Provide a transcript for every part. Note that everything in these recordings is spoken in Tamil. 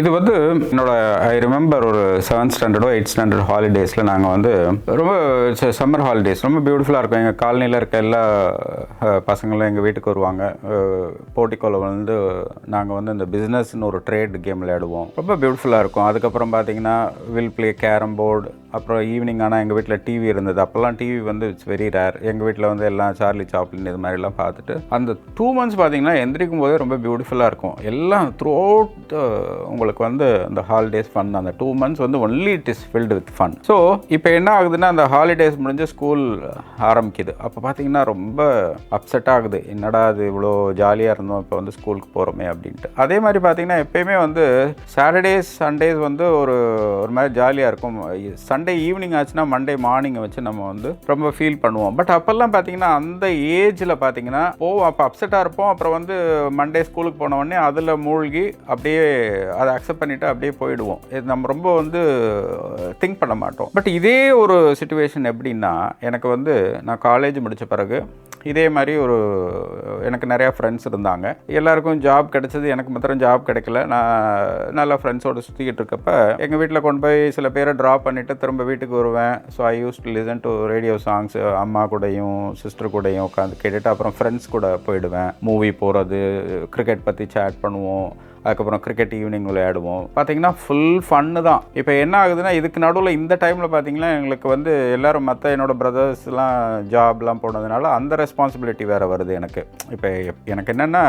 இது வந்து என்னோட ஐ ரிமெம்பர் ஒரு செவன்த் ஸ்டாண்டர்டோ எயிட் ஸ்டாண்டர்ட் ஹாலிடேஸில் நாங்கள் வந்து ரொம்ப சம்மர் ஹாலிடேஸ் ரொம்ப பியூட்டிஃபுல்லாக இருக்கும். எங்கள் காலனியில் இருக்க எல்லா பசங்களும் எங்கள் வீட்டுக்கு வருவாங்க. போட்டிக்கோல வந்து நாங்கள் வந்து இந்த பிஸ்னஸ்னு ஒரு ட்ரேட் கேம் விளையாடுவோம். ரொம்ப பியூட்டிஃபுல்லாக இருக்கும். அதுக்கப்புறம் பார்த்தீங்கன்னா வில் பிளே கேரம் போர்டு அப்புறம் ஈவினிங் ஆனால் எங்கள் வீட்டில் டிவி இருந்தது. அப்போல்லாம் டிவி வந்து இட்ஸ் வெரி ரேர் எங்கள் வீட்டில் வந்து எல்லாம் சார்லி சாப்ளின் இது மாதிரிலாம் பார்த்துட்டு அந்த டூ மந்த்ஸ் பார்த்தீங்கன்னா எந்திரிக்கும் போதே ரொம்ப பியூட்டிஃபுல்லாக இருக்கும். எல்லாம் த்ரூ அவுட் உங்களுக்கு வந்து அந்த ஹாலிடேஸ் ஃபன் அந்த டூ மந்த்ஸ் வந்து only it is filled with fun so இப்போ என்ன ஆகுதுன்னா அந்த ஹாலிடேஸ் முடிஞ்சு ஸ்கூல் ஆரம்பிக்குது. அப்போ பார்த்தீங்கன்னா ரொம்ப அப்செட் ஆகுது. என்னடா அது இவ்வளோ ஜாலியாக இருந்தோம் இப்போ வந்து ஸ்கூலுக்கு போகிறோமே அப்படின்ட்டு. அதே மாதிரி பார்த்தீங்கன்னா எப்பயுமே வந்து சாட்டர்டேஸ் சண்டேஸ் வந்து ஒரு ஒரு மாதிரி ஜாலியாக இருக்கும். சண்டே ஈவினிங் ஆச்சுன்னா மண்டே மார்னிங் வச்சு நம்ம வந்து ரொம்ப ஃபீல் பண்ணுவோம். பட் அப்போல்லாம் பார்த்தீங்கன்னா அந்த ஏஜில் பார்த்தீங்கன்னா போவோம். அப்போ அப்செட்டாக இருப்போம். அப்புறம் வந்து மண்டே ஸ்கூலுக்கு போன உடனே அதில் மூழ்கி அப்படியே அதை அக்செப்ட் பண்ணிவிட்டு அப்படியே போயிடுவோம். இது நம்ம ரொம்ப வந்து திங்க் பண்ண மாட்டோம். பட் இதே ஒரு சுச்சுவேஷன் எப்படின்னா எனக்கு வந்து நான் காலேஜ் முடித்த பிறகு இதே மாதிரி ஒரு எனக்கு நிறையா ஃப்ரெண்ட்ஸ் இருந்தாங்க. எல்லாருக்கும் ஜாப் கிடைச்சது எனக்கு மாத்திரம் ஜாப் கிடைக்கல. நான் நல்லா ஃப்ரெண்ட்ஸோடு சுற்றிக்கிட்டு இருக்கப்ப எங்கள் வீட்டில் கொண்டு போய் சில பேரை ட்ராப் பண்ணிவிட்டு திரும்ப வீட்டுக்கு வருவேன். So I use to listen to radio songs அம்மா கூடயும் சிஸ்டர் கூடயும் உட்காந்து கேட்டுட்டு அப்புறம் ஃப்ரெண்ட்ஸ் கூட போயிடுவேன். மூவி போகிறது கிரிக்கெட் பற்றி சேட் பண்ணுவோம். அதுக்கப்புறம் கிரிக்கெட் ஈவினிங் விளையாடுவோம். பார்த்தீங்கன்னா ஃபுல் ஃபன்னு தான். இப்போ என்ன ஆகுதுன்னா இதுக்கு நடுவில் இந்த டைமில் பார்த்தீங்கன்னா எங்களுக்கு வந்து எல்லோரும் மற்ற என்னோடய பிரதர்ஸ்லாம் ஜாப்லாம் போனதுனால அந்த ரெஸ்பான்சிபிலிட்டி வேறு வருது எனக்கு. இப்போ எனக்கு என்னென்னா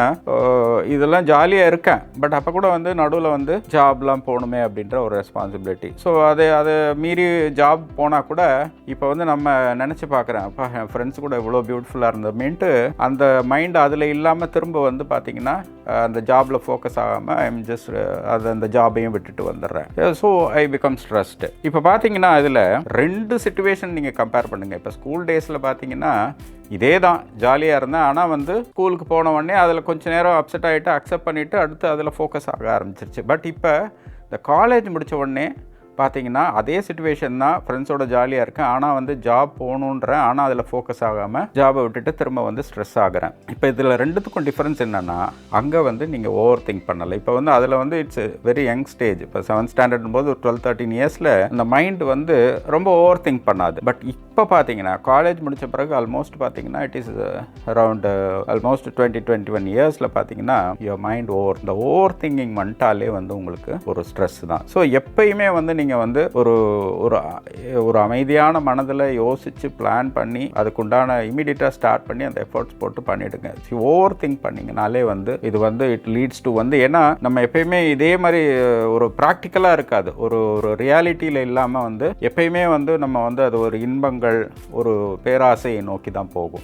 இதெல்லாம் ஜாலியாக இருக்கேன். பட் அப்போ கூட வந்து நடுவில் வந்து ஜாப்லாம் போகணுமே அப்படின்ற ஒரு ரெஸ்பான்சிபிலிட்டி ஸோ அது அதை மீறி ஜாப் போனால் கூட இப்போ வந்து நம்ம நினச்சி பார்க்குறேன் அப்பா என் ஃப்ரெண்ட்ஸ் கூட இவ்வளோ பியூட்டிஃபுல்லாக இருந்தமேன்ட்டு அந்த மைண்ட் அதில் இல்லாமல் திரும்ப வந்து பார்த்தீங்கன்னா அந்த ஜாபில் ஃபோக்கஸ் ஆகாமல் ஐம் ஜஸ்ட் அது அந்த ஜாபையும் விட்டுட்டு வந்துடுறேன். ஸோ ஐ பிகம் ஸ்ட்ரெஸ்டு இப்போ பார்த்தீங்கன்னா இதில் ரெண்டு சுச்சுவேஷன் நீங்கள் கம்பேர் பண்ணுங்கள் இப்போ ஸ்கூல் டேஸில் பார்த்தீங்கன்னா இதே தான் ஜாலியாக இருந்தேன். ஆனால் வந்து ஸ்கூலுக்கு போன உடனே அதில் கொஞ்சம் நேரம் அப்செட் ஆகிட்டு அக்செப்ட் பண்ணிவிட்டு அடுத்து அதில் ஃபோக்கஸ் ஆக ஆரம்பிச்சிருச்சு. பட் இப்போ இந்த காலேஜ் முடித்த உடனே பார்த்தீங்கன்னா அதே சுச்சுவேஷன் தான் ஃப்ரெண்ட்ஸோட ஜாலியாக இருக்கேன். ஆனால் வந்து ஜாப் போகணுன்றேன். ஆனால் அதில் ஃபோக்கஸ் ஆகாமல் ஜாபை விட்டுட்டு திரும்ப வந்து ஸ்ட்ரெஸ் ஆகிறேன். இப்போ இதில் ரெண்டுத்துக்கும் டிஃப்ரென்ஸ் என்னென்னா அங்கே வந்து நீங்கள் ஓவர் திங்க் பண்ணலை. இப்போ வந்து அதில் வந்து இட்ஸ் வெரி யங் ஸ்டேஜ் இப்போ செவன்த் ஸ்டாண்டர்ட் போது ஒரு டுவெல் தேர்ட்டின் இயர்ஸில் இந்த மைண்ட் வந்து ரொம்ப ஓவர் திங்க் பண்ணாது. பட் இப்போ பார்த்தீங்கன்னா காலேஜ் முடித்த பிறகு ஆல்மோஸ்ட் பார்த்தீங்கன்னா it is around almost twenty twenty one இயர்ஸில் பார்த்தீங்கன்னா யோர் மைண்ட் ஓவர் இந்த ஓவர் திங்கிங் வந்துட்டாலே வந்து உங்களுக்கு ஒரு ஸ்ட்ரெஸ் தான். ஸோ எப்பயுமே வந்து நீங்கள் நீங்கள் வந்து ஒரு ஒரு ஒரு அமைதியான மனதில் யோசித்து பிளான் பண்ணி அதுக்குண்டான இமீடியட்டாக ஸ்டார்ட் பண்ணி அந்த எஃபர்ட்ஸ் போட்டு பண்ணிவிடுங்க ஓவர் திங்க் பண்ணிங்கனாலே வந்து இது வந்து இட் லீட்ஸ் டு வந்து ஏன்னா நம்ம எப்பயுமே இதே மாதிரி ஒரு ப்ராக்டிக்கலாக இருக்காது. ஒரு ஒரு ரியாலிட்டியில் இல்லாமல் வந்து எப்பயுமே வந்து நம்ம வந்து அது ஒரு இன்பங்கள் ஒரு பேராசையை நோக்கி தான் போகும்.